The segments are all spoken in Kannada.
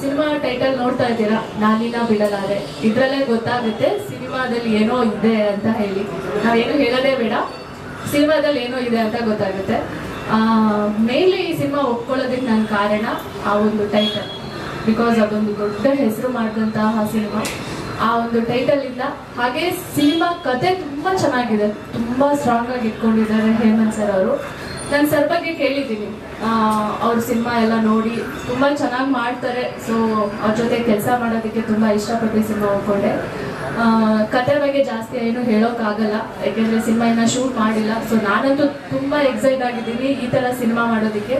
ಸಿನಿಮಾ ಟೈಟಲ್ ನೋಡ್ತಾ ಇದ್ದೀರಾ? ನಾನಿನ ಬಿಡಲಾರೆ. ಇದ್ರಲ್ಲೇ ಗೊತ್ತಾಗುತ್ತೆ ಸಿನಿಮಾದಲ್ಲಿ ಏನೋ ಇದೆ ಅಂತ ಹೇಳಿ. ನಾವೇನು ಹೇಳೋದೇ ಬೇಡ. ಸಿನಿಮಾದಲ್ಲಿ ಏನೋ ಇದೆ ಅಂತ ಗೊತ್ತಾಗುತ್ತೆ. ಮೇನ್ಲಿ ಈ ಸಿನಿಮಾ ಒಪ್ಕೊಳ್ಳೋದಕ್ಕೆ ನನ್ನ ಕಾರಣ ಆ ಒಂದು ಟೈಟಲ್ ಬಿಕಾಸ್ ಅದೊಂದು ದೊಡ್ಡ ಹೆಸರು ಮಾಡಿದಂತಹ ಸಿನಿಮಾ. ಆ ಒಂದು ಟೈಟಲ್ ಇಂದ ಹಾಗೆ ಸಿನಿಮಾ ಕತೆ ತುಂಬಾ ಚೆನ್ನಾಗಿದೆ. ತುಂಬಾ ಸ್ಟ್ರಾಂಗ್ ಆಗಿ ಇಟ್ಕೊಂಡಿದ್ದಾರೆ ಹೇಮಂತ್ ಸರ್ ಅವರು. ನಾನು ಸರ್ ಬಗ್ಗೆ ಕೇಳಿದ್ದೀನಿ ಅವ್ರ ಸಿನಿಮಾ ಎಲ್ಲ ನೋಡಿ ತುಂಬಾ ಚೆನ್ನಾಗಿ ಮಾಡ್ತಾರೆ. ಸೊ ಅವ್ರ ಜೊತೆ ಕೆಲಸ ಮಾಡೋದಕ್ಕೆ ತುಂಬಾ ಇಷ್ಟಪಟ್ಟು ಸಿನಿಮಾ ಹೋಗ್ಕೊಂಡೆ. ಕತೆ ಬಗ್ಗೆ ಜಾಸ್ತಿ ಏನು ಹೇಳೋಕ್ಕಾಗಲ್ಲ. ಯಾಕೆಂದ್ರೆ ಸಿನಿಮಾ ಇನ್ನೂ ಶೂಟ್ ಮಾಡಿಲ್ಲ. ಸೊ ನಾನಂತೂ ತುಂಬಾ ಎಕ್ಸೈಟ್ ಆಗಿದ್ದೀನಿ ಈ ತರ ಸಿನಿಮಾ ಮಾಡೋದಕ್ಕೆ.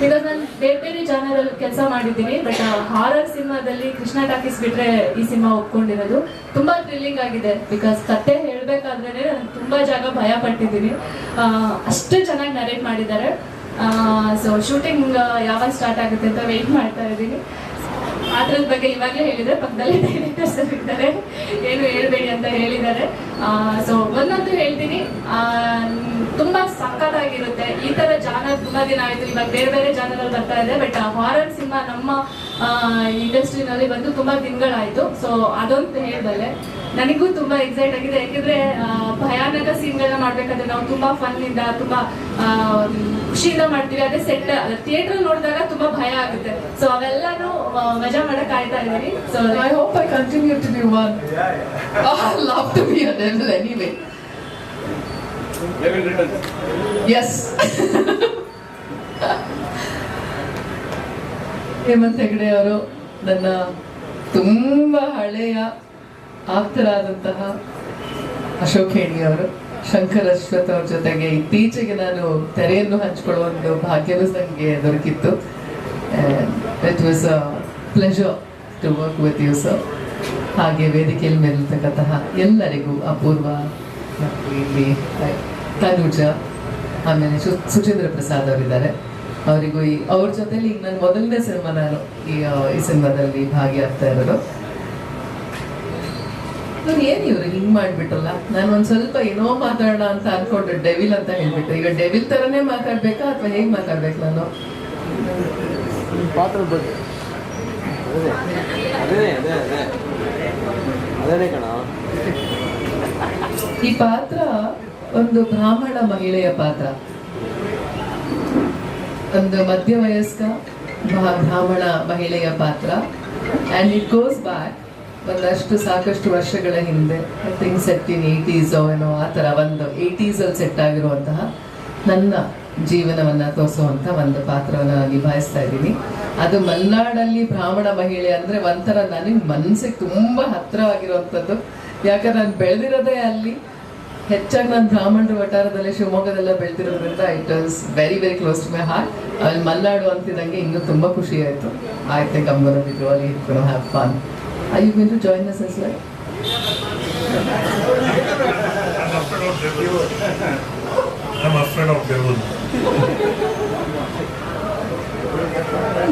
ಬಿಕಾಸ್ ನಾನು ಬೇರೆ ಬೇರೆ ಚಾನಲ್ ಕೆಲಸ ಮಾಡಿದ್ದೀನಿ ಬಟ್ ಹಾರರ್ ಸಿನಿಮಾದಲ್ಲಿ ಕೃಷ್ಣ ಟಾಕೀಸ್ ಬಿಟ್ರೆ ಈ ಸಿನಿಮಾ ಒಪ್ಕೊಂಡಿರೋದು. ತುಂಬಾ ಥ್ರಿಲ್ಲಿಂಗ್ ಆಗಿದೆ ಬಿಕಾಸ್ ಕತೆ ಹೇಳ್ಬೇಕಾದ್ರೆ ನಾನು ತುಂಬಾ ಜಾಗ ಭಯ ಪಟ್ಟಿದ್ದೀನಿ. ಅಷ್ಟು ಚೆನ್ನಾಗಿ ನರೇಟ್ ಮಾಡಿದ್ದಾರೆ. ಸೊ ಶೂಟಿಂಗ್ ಯಾವಾಗ ಸ್ಟಾರ್ಟ್ ಆಗುತ್ತೆ ಅಂತ ವೆಯ್ಟ್ ಮಾಡ್ತಾ ಇದ್ದೀನಿ. ಅದ್ರದ ಬಗ್ಗೆ ಇವಾಗಲೇ ಹೇಳಿದ್ರೆ ಪಕ್ಕದಲ್ಲಿ ಡೈರೆಕ್ಟರ್ಸ್ ಇದ್ದಾರೆ ಏನು ಹೇಳ್ಬೇಡಿ. ಅಂತ ಹೇಳಿದ್ದಾರೆ. ಸೊ ಒಂದೊಂದು ಹೇಳ್ತೀನಿ. ತುಂಬಾ ಸಕ್ಕತ್ತಾಗಿರುತ್ತೆ ಈ ತರ ಜಾನರ್ ತುಂಬಾ ದಿನ ಆಯ್ತು. ಇವಾಗ ಬೇರೆ ಬೇರೆ ಜಾನರ್ ಅಲ್ಲಿ ಬರ್ತಾ ಇದೆ. ಬಟ್ ಹಾರರ್ ಸಿನಿಮಾ ನಮ್ಮ ಇಂಡಸ್ಟ್ರಿನಲ್ಲಿ ಬಂದು ತುಂಬಾ ದಿನಗಳಾಯ್ತು. ಸೊ ಅದೊಂದು ಹೇಳ್ಬಲ್ಲೆ. ನನಗೂ ತುಂಬಾ ಎಕ್ಸೈಟ್ ಆಗಿದೆ. ಯಾಕೆಂದ್ರೆ ಭಯಾನಕ ಸೀನ್ಗಳನ್ನ ಮಾಡ್ಬೇಕಾದ್ರೆ ನಾವು ತುಂಬಾ ಫನ್ ಇಂದ ತುಂಬಾ ಖುಷಿಯಿಂದ ಮಾಡ್ತೀವಿ. ಅದೇ ಸೆಟ್ ಥಿಯೇಟರ್ ನೋಡಿದಾಗ ತುಂಬಾ ಭಯ ಆಗುತ್ತೆ. ಸೊ ಅವೆಲ್ಲಾನು ಮಜಾ ಮಾಡಕ್ ಕಾಯ್ತಾ ಇದೀನಿ so I hope I continue to be one love to be be a devil Hemanth Hegde ಅವರು ನನ್ನ ತುಂಬಾ ಹಳೆಯ ಆಪ್ತರಾದಂತಹ ಅಶೋಕ್ ಹೇಣಿ ಅವರು, ಶಂಕರ್ ಅಶ್ವಥ್ ಅವ್ರ ಜೊತೆಗೆ ಇತ್ತೀಚೆಗೆ ನಾನು ತೆರೆಯನ್ನು ಹಂಚಿಕೊಳ್ಳುವ ಒಂದು ಭಾಗ್ಯವೂ ನನಗೆ ದೊರಕಿತ್ತು. It was a pleasure to work with you sir ಹಾಗೆ ವೇದಿಕೆಯಲ್ಲಿ ಮೇಲಿರ್ತಕ್ಕಂತಹ ಎಲ್ಲರಿಗೂ ಅಪೂರ್ವ ಇಲ್ಲಿ ತನುಜ, ಆಮೇಲೆ ಸು ಸುಚೇಂದ್ರ ಪ್ರಸಾದ್ ಅವರಿದ್ದಾರೆ. ಅವರಿಗೂ ಈ, ಅವ್ರ ಜೊತೆಲಿ ಈಗ ನನ್ನ ಮೊದಲನೇ ಸಿನಿಮಾ ನಾನು ಈ ಸಿನಿಮಾದಲ್ಲಿ ಭಾಗಿಯಾಗ್ತಾ ಇರೋದು. ಇವ್ರು ಏನು ಇವ್ರು ಹಿಂಗ್ ಮಾಡ್ಬಿಟ್ಟಲ್ಲ? ನಾನು ಒಂದ್ ಸ್ವಲ್ಪ ಏನೋ ಮಾತಾಡೋಣ ಅಂತ ಅನ್ಕೊಂಡೆ ಡೆವಿಲ್ ಅಂತ ಹೇಳ್ಬಿಟ್ಟು ಈಗ ಡೆವಿಲ್ ತರನೇ ಮಾತಾಡ್ಬೇಕಾ ಅಥವಾ ಹೇಗ್ ಮಾತಾಡ್ಬೇಕು ನಾನು? ಪಾತ್ರದ ಬಗ್ಗೆ. ಅದೇ ಅದೇ ಅದೇ ಅದೇನೇ ಕಣ. ಈ ಪಾತ್ರ ಒಂದು ಬ್ರಾಹ್ಮಣ ಮಹಿಳೆಯ ಪಾತ್ರ. ಒಂದು ಮಧ್ಯ ವಯಸ್ಕ ಬ್ರಾಹ್ಮಣ ಮಹಿಳೆಯ ಪಾತ್ರ. ಅಂಡ್ ಇಟ್ ಗೋಸ್ ಬ್ಯಾಕ್ ಒಂದಷ್ಟು ಸಾಕಷ್ಟು ವರ್ಷಗಳ ಹಿಂದೆ ಐ ಥಿಂಕ್ ಸೆಟ್ ಇನ್ ಏಯ್ಟೀಸೋ ಏನೋ ಆ ಥರ ಒಂದು ಏಯ್ಟೀಸಲ್ಲಿ ಸೆಟ್ ಆಗಿರುವಂತಹ ನನ್ನ ಜೀವನವನ್ನು ತೋರಿಸುವಂಥ ಒಂದು ಪಾತ್ರವನ್ನು ನಿಭಾಯಿಸ್ತಾ ಇದ್ದೀನಿ. ಅದು ಮಲ್ನಾಡಲ್ಲಿ ಬ್ರಾಹ್ಮಣ ಮಹಿಳೆ ಅಂದರೆ ಒಂಥರ ನನಗೆ ಮನಸ್ಸಿಗೆ ತುಂಬ ಹತ್ತಿರವಾಗಿರುವಂಥದ್ದು. ಯಾಕಂದ್ರೆ ನಾನು ಬೆಳೆದಿರೋದೇ ಅಲ್ಲಿ, ಹೆಚ್ಚಾಗಿ ನಾನು ಬ್ರಾಹ್ಮಣರ ವಟಾರದಲ್ಲಿ ಶಿವಮೊಗ್ಗದೆಲ್ಲ ಬೆಳೆದಿರೋದ್ರಿಂದ it was very very close to my heart ಅಲ್ಲಿ ಮಲ್ನಾಡು ಅಂತಿದ್ದಂಗೆ ಇನ್ನೂ ತುಂಬ ಖುಷಿ ಆಯಿತು. ಆಯ್ತು ಥಿಂಕ್ ಬಿಟ್ಟು ಅಲ್ಲಿ have fun I you going to join us as well? I'm afraid of devil.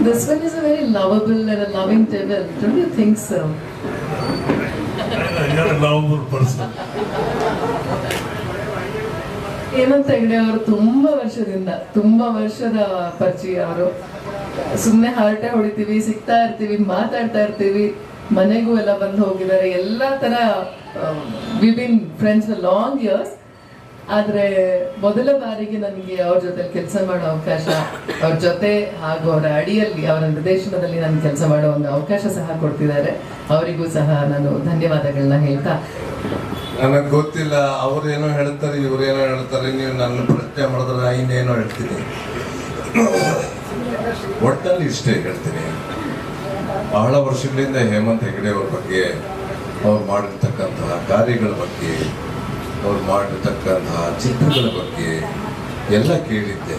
This one is a very lovable and a loving devil. Don't you think so? You're a lovable person. Hemanth Hegde ಅವರು ತುಂಬಾ ವರ್ಷದಿಂದ ತುಂಬಾ ವರ್ಷದ ಪರಿಚಯ ಅವರು ಸುಮ್ಮನೆ ಹರಟೆ ಹೊಡಿತೀವಿ ಸಿಗ್ತಾ ಇರ್ತೀವಿ ಮಾತಾಡ್ತಾ ಇರ್ತೀವಿ ಮನೆಗೂ ಎಲ್ಲ ಬಂದು ಹೋಗಿದ್ದಾರೆ. ಎಲ್ಲ ತರ we been friends long years ಆದ್ರೆ ಮೊದಲ ಬಾರಿಗೆ ನನಗೆ ಅವ್ರ ಜೊತೆ ಕೆಲಸ ಮಾಡೋ ಅವಕಾಶ, ಅವ್ರ ಜೊತೆ ಹಾಗೂ ಅವರ ಅಡಿಯಲ್ಲಿ, ಅವರ ನಿರ್ದೇಶನದಲ್ಲಿ ನಾನು ಕೆಲಸ ಮಾಡೋ ಒಂದು ಅವಕಾಶ ಸಹ ಕೊಡ್ತಿದ್ದಾರೆ. ಅವರಿಗೂ ಸಹ ನಾನು ಧನ್ಯವಾದಗಳನ್ನ ಹೇಳ್ತಾ ನನಗೆ ಗೊತ್ತಿಲ್ಲ ಅವ್ರೇನೋ ಹೇಳ್ತಾರೆ ಏನೋ ಹೇಳ್ತಾರೆ, ನೀವು ನನ್ನ ಪ್ರಶ್ನೆ ಮಾಡಿದ್ರೆ ಇನ್ನೇನೋ ಹೇಳ್ತೀನಿ. ಒಟ್ಟಲ್ಲಿ ಇಷ್ಟೇ ಹೇಳ್ತೀನಿ. ಬಹಳ ವರ್ಷಗಳಿಂದ ಹೇಮಂತ್ ಹೆಗಡೆ ಅವ್ರ ಬಗ್ಗೆ, ಅವ್ರು ಮಾಡಿರ್ತಕ್ಕಂತಹ ಕಾರ್ಯಗಳ ಬಗ್ಗೆ, ಅವ್ರು ಮಾಡಿರ್ತಕ್ಕಂತಹ ಚಿತ್ರಗಳ ಬಗ್ಗೆ ಎಲ್ಲ ಕೇಳಿದ್ದೆ.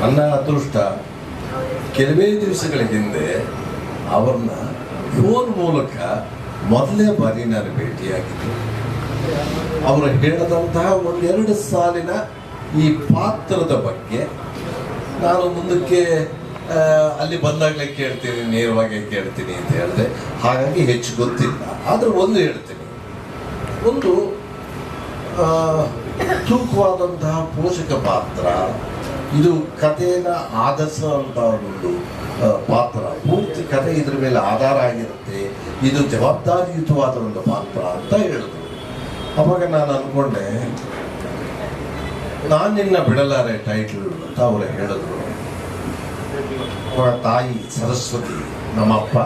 ನನ್ನ ಅದೃಷ್ಟ, ಕೆಲವೇ ದಿವಸಗಳ ಹಿಂದೆ ಅವ್ರನ್ನ ಫೋನ್ ಮೂಲಕ ಮೊದಲನೇ ಬಾರಿ ನಾನು ಭೇಟಿಯಾಗಿದ್ದೆ. ಅವರು ಹೇಳಿದಂತಹ ಒಂದೆರಡು ಸಾಲಿನ ಈ ಪಾತ್ರದ ಬಗ್ಗೆ ನಾನು ಮುಂದಕ್ಕೆ ಅಲ್ಲಿ ಬಂದಾಗಲೇ ಕೇಳ್ತೀನಿ, ನೇರವಾಗಿ ಕೇಳ್ತೀನಿ ಅಂತ ಹೇಳಿದೆ. ಹಾಗಾಗಿ ಹೆಚ್ಚು ಗೊತ್ತಿಲ್ಲ. ಆದರೆ ಒಂದು ಹೇಳ್ತೀನಿ. ಒಂದು ತೂಕವಾದಂತಹ ಪೋಷಕ ಪಾತ್ರ. ಇದು ಕಥೆನ ಅಂತ ಒಂದು ಪಾತ್ರ. ಪೂರ್ತಿ ಕಥೆ ಇದ್ರ ಮೇಲೆ ಆಧಾರ ಆಗಿರುತ್ತೆ. ಇದು ಜವಾಬ್ದಾರಿಯುತವಾದ ಒಂದು ಪಾತ್ರ ಅಂತ ಹೇಳಿದ್ರು ಅವಾಗ ನಾನು ಅಂದ್ಕೊಂಡೆ ನಾನು ನಿನ್ನ ಬಿಡಲಾರೆ ಟೈಟ್ಲ್ ಅಂತ ಅವರು ಹೇಳಿದ್ರು. ಅವಳ ತಾಯಿ ಸರಸ್ವತಿ ನಮ್ಮಪ್ಪ.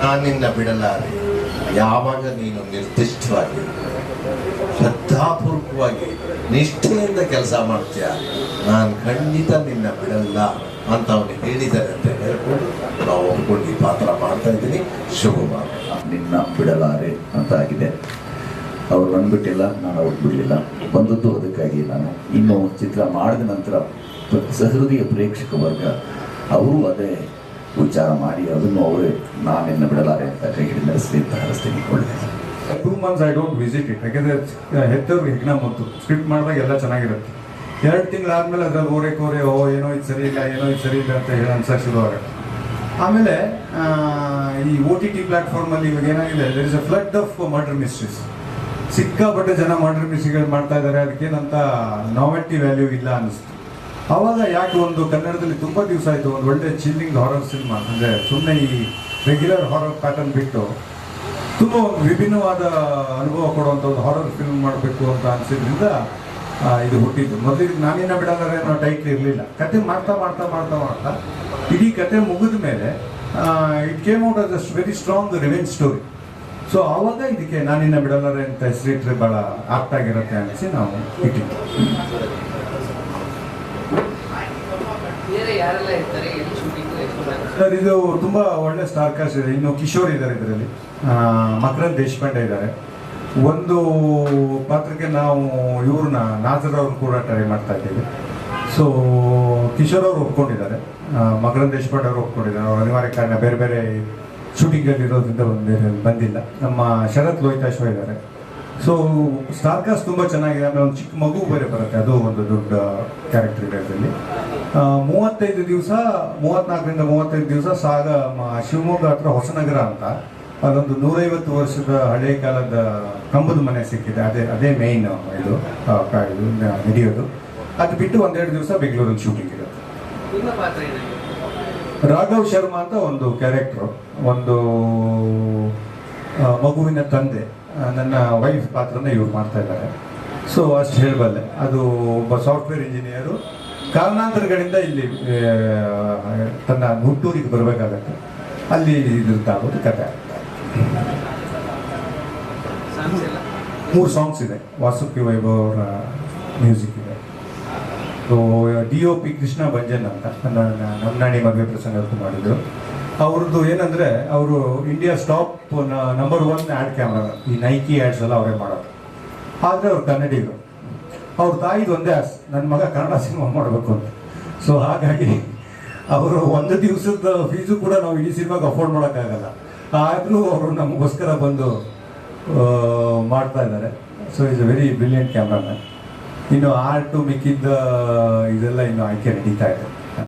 ನಾನು ನಿನ್ನ ಬಿಡಲಾರೆ. ಯಾವಾಗ ನೀನು ನಿರ್ದಿಷ್ಟವಾಗಿ, ಶ್ರದ್ಧಾಪೂರ್ವಕವಾಗಿ, ನಿಷ್ಠೆಯಿಂದ ಕೆಲಸ ಮಾಡ್ತೀಯ? ನಾನು ಖಂಡಿತ ನಿನ್ನ ಬಿಡಲ್ಲ ಅಂತ ಅವನು ಹೇಳಿದ್ದಾರೆ ಅಂತ ಹೇಳ್ಕೊಂಡು ನಾವು ಒಪ್ಕೊಂಡು ಈ ಪಾತ್ರ ಮಾಡ್ತಾ ಇದ್ದೀನಿ. ಶುಭ ನಿನ್ನ ಬಿಡಲಾರೆ ಅಂತ ಆಗಿದೆ ಅವ್ರು ಬಂದ್ಬಿಟ್ಟಿಲ್ಲ, ನಾನು ಅವ್ರು ಬಿಡಲಿಲ್ಲ. ಬಂದದ್ದು ಅದಕ್ಕಾಗಿ ನಾನು. ಇನ್ನು ಚಿತ್ರ ಮಾಡಿದ ನಂತರ ಸಹೃದಯ ಪ್ರೇಕ್ಷಕ ವರ್ಗ, ಅವರು ಅದೇ ವಿಚಾರ ಮಾಡಿ, ಅದನ್ನು ಅವರೇ ನಾನಿನ್ನ ಬಿಡಲಾರೆ ಅಂತ ಕೈ ಹಿಡಿದು ಅಂತ two months I don't visit it ಯಾಕೆಂದ್ರೆ ಹೆತ್ತವ್ರಿಗೆ ಹೆಗ್ನ ಮತ್ತು ಸ್ಕ್ರಿಪ್ಟ್ ಮಾಡಿದಾಗ ಎಲ್ಲ ಚೆನ್ನಾಗಿರುತ್ತೆ. ಎರಡು ತಿಂಗಳಾದ್ಮೇಲೆ ಅದ್ರಲ್ಲಿ ಓರೆ ಕೋರೆ, ಓ, ಏನೋ ಇದು ಸರಿ ಇಲ್ಲ, ಏನೋ ಇದು ಸರಿ ಇಲ್ಲ ಅಂತ ಹೇಳಿ ಶುರು ಶುರುವಾಗುತ್ತೆ ಆಮೇಲೆ ಈ ಓ ಟಿ ಟಿ ಪ್ಲಾಟ್ಫಾರ್ಮಲ್ಲಿ ಇವಾಗ ಏನಾಗಿದೆ there is a flood of murder mysteries ಸಿಕ್ಕಾಪಟ್ಟೆ ಜನ ಮರ್ಡರ್ ಮಿಸ್ಟ್ರಿಗಳು ಮಾಡ್ತಾ ಇದ್ದಾರೆ. ಅದಕ್ಕೇನಂತ ನಾವೆಲ್ಟಿ ವ್ಯಾಲ್ಯೂ ಇಲ್ಲ ಅನ್ನಿಸ್ತು. ಅವಾಗ ಯಾಕೆ ಒಂದು ಕನ್ನಡದಲ್ಲಿ ತುಂಬ ದಿವಸ ಆಯಿತು, ಒಂದು ಒಳ್ಳೆ ಚಿಲ್ಲಿಂಗ್ ಹಾರರ್ ಸಿನಿಮಾ ಅಂದರೆ ಸುಮ್ಮನೆ ಈ ರೆಗ್ಯುಲರ್ ಹಾರರ್ ಪ್ಯಾಟರ್ನ್ ಬಿಟ್ಟು ತುಂಬ ಒಂದು ವಿಭಿನ್ನವಾದ ಅನುಭವ ಕೊಡುವಂಥ ಒಂದು ಹಾರರ್ ಫಿಲ್ಮ್ ಮಾಡಬೇಕು ಅಂತ ಅನಿಸಿದ್ರಿಂದ ಇದು ಹುಟ್ಟಿದ್ದು. ಮೊದಲಿಗೆ ನಾನಿನ್ನ ಬಿಡಲಾರೆ ಅನ್ನೋ ಟೈಟ್ಲ್ ಇರಲಿಲ್ಲ. ಕತೆ ಮಾಡ್ತಾ ಮಾಡ್ತಾ ಮಾಡ್ತಾ ಮಾಡ್ತಾ ಇಡೀ ಕತೆ ಮುಗಿದ ಮೇಲೆ ಇಟ್ ಕೇಮ್ ಔಟ್ ಅಸ್ ಅಸ್ಟ್ very strong revenge story so ಆವಾಗ ಇದಕ್ಕೆ ನಾನಿನ್ನ ಬಿಡಲಾರೆ ಅಂತ ಹೆಸರಿಟ್ರೆ ಭಾಳ ಆಪ್ಟ್ ಆಗಿರುತ್ತೆ ಅನಿಸಿ ನಾವು ಇಟ್ಟಿದ್ದು ಬೇರೆ ಸರ್ ಇದು ತುಂಬಾ ಒಳ್ಳೆ ಸ್ಟಾರ್ ಕಾಸ್ಟ್ ಇದೆ. ಇನ್ನು ಕಿಶೋರ್ ಇದ್ದಾರೆ ಇದರಲ್ಲಿ. ಮಕರಂದ್ ದೇಶಪಾಂಡೆ ಇದ್ದಾರೆ. ಒಂದು ಪಾತ್ರಕ್ಕೆ ನಾವು ಇವ್ರನ್ನ ನಾಜರ್ ಅವ್ರನ್ನ ಕೂಡ ಟ್ರೈ ಮಾಡ್ತಾ ಇದ್ದೀವಿ. ಸೊ ಕಿಶೋರ್ ಅವರು ಒಪ್ಕೊಂಡಿದ್ದಾರೆ. ಮಕರಂದ್ ದೇಶಪಾಂಡೆ ಅವರು ಒಪ್ಕೊಂಡಿದ್ದಾರೆ. ಅವ್ರ ಅನಿವಾರ್ಯ ಕಾರಣ ಬೇರೆ ಬೇರೆ ಶೂಟಿಂಗಲ್ಲಿ ಇರೋದ್ರಿಂದ ಬಂದಿ ಬಂದಿಲ್ಲ. ನಮ್ಮ ಶರತ್ ಲೋಹಿತಾಶ್ವ ಇದ್ದಾರೆ. ಸೊ ಸ್ಟಾರ್ ಕಾಸ್ಟ್ ತುಂಬ ಚೆನ್ನಾಗಿದೆ. ಅಂದರೆ ಒಂದು ಚಿಕ್ಕ ಮಗು ಬೇರೆ ಬರುತ್ತೆ. ಅದು ಒಂದು ದೊಡ್ಡ ಕ್ಯಾರೆಕ್ಟರ್ ಇದೆ ಅದರಲ್ಲಿ. ಆ, ಮೂವತ್ತೈದು ದಿವಸ ಮೂವತ್ತ್ನಾಲ್ಕರಿಂದ ಮೂವತ್ತೈದು ದಿವಸ ಸಾಗ ಶಿವಮೊಗ್ಗ ಹತ್ರ ಹೊಸನಗರ ಅಂತ. ಅದೊಂದು ನೂರೈವತ್ತು ವರ್ಷದ ಹಳೆಯ ಕಾಲದ ಕಂಬದ ಮನೆ ಸಿಕ್ಕಿದೆ. ಅದೇ ಅದೇ ಮೇಯ್ನ್ ಇದು ನಡೆಯೋದು. ಅದು ಬಿಟ್ಟು ಒಂದೆರಡು ದಿವಸ ಬೆಂಗಳೂರಲ್ಲಿ ಶೂಟಿಂಗ್ ಇರುತ್ತೆ. ರಾಘವ್ ಶರ್ಮಾ ಅಂತ ಒಂದು ಕ್ಯಾರೆಕ್ಟ್ರು ಒಂದು ಮಗುವಿನ ತಂದೆ. ನನ್ನ ವೈಫ್ ಪಾತ್ರನ ಇವ್ರು ಮಾಡ್ತಾ ಇದ್ದಾರೆ. ಸೊ ಅಷ್ಟು ಹೇಳಬಲ್ಲೆ. ಅದು ಒಬ್ಬ ಸಾಫ್ಟ್ವೇರ್ ಇಂಜಿನಿಯರು ಕಾರಣಾಂತರಗಳಿಂದ ಇಲ್ಲಿ ತನ್ನ ಹುಟ್ಟೂರಿಗೆ ಬರಬೇಕಾಗತ್ತೆ. ಅಲ್ಲಿ ಇದಾಗೋದು ಎಲ್ಲ? ಮೂರು ಸಾಂಗ್ಸ್ ಇದೆ. ವಾಸುಕಿ ವೈಭವ್ ಅವರ ಮ್ಯೂಸಿಕ್ ಇದೆ. So D O P Krishna Bhanjan ಅಂತ ನನ್ನ ನಮ್ಮ ನಾಣಿ ಮದುವೆ ಪ್ರಸಂಗಕ್ಕೂ ಮಾಡಿದ್ರು. ಅವ್ರದ್ದು ಏನಂದ್ರೆ, ಅವರು India's top number one ad camera ಈ ನೈಕಿ ಆ್ಯಡ್ಸ್ ಎಲ್ಲ ಅವರೇ ಮಾಡೋದು. ಆದರೆ ಅವ್ರು ಕನ್ನಡಿಗರು. ಅವ್ರ ತಾಯಿದು ಒಂದೇ ಆಸ್ ನನ್ನ ಮಗ ಕನ್ನಡ ಸಿನಿಮಾ ಮಾಡಬೇಕು ಅಂತ. ಸೊ ಹಾಗಾಗಿ ಅವರು ಒಂದು ದಿವಸದ ಫೀಸು ಕೂಡ ನಾವು ಈ ಸಿನಿಮಾಗೆ ಅಫೋರ್ಡ್ ಮಾಡೋಕ್ಕಾಗಲ್ಲ. ಆದರೂ ಅವರು ನಮಗೋಸ್ಕರ ಬಂದು ಮಾಡ್ತಾ ಇದ್ದಾರೆ. So is a very brilliant cameraman ಇನ್ನು ಆರ್ಟು, ಮಿಕ್ಕಿದ್ದ, ಇದೆಲ್ಲ ಇನ್ನು ಆಯ್ಕೆ ನಡೀತಾ ಇದೆ.